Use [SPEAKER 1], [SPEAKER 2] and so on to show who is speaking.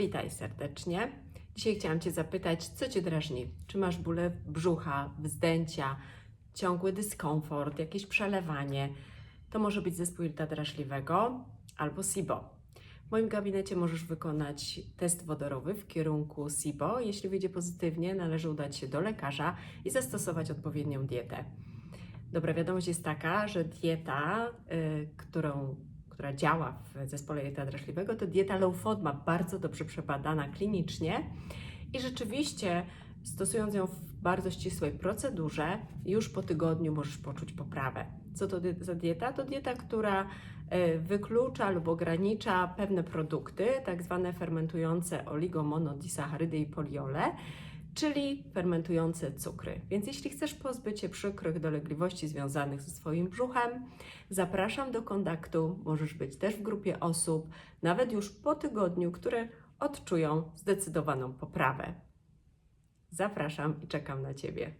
[SPEAKER 1] Witaj serdecznie. Dzisiaj chciałam Cię zapytać, co Cię drażni? Czy masz bóle brzucha, wzdęcia, ciągły dyskomfort, jakieś przelewanie? To może być zespół jelita drażliwego albo SIBO. W moim gabinecie możesz wykonać test wodorowy w kierunku SIBO. Jeśli wyjdzie pozytywnie, należy udać się do lekarza i zastosować odpowiednią dietę. Dobra wiadomość jest taka, że dieta, y, którą, która działa w zespole jelita drażliwego, to dieta low FODMAP, bardzo dobrze przebadana klinicznie i rzeczywiście stosując ją w bardzo ścisłej procedurze, już po tygodniu możesz poczuć poprawę. Co to za dieta? To dieta, która y, wyklucza lub ogranicza pewne produkty, tak zwane fermentujące oligomonodisaccharydy i poliole, czyli fermentujące cukry. Więc jeśli chcesz pozbyć się przykrych dolegliwości związanych ze swoim brzuchem, zapraszam do kontaktu. Możesz być też w grupie osób, nawet już po tygodniu, które odczują zdecydowaną poprawę. Zapraszam i czekam na Ciebie.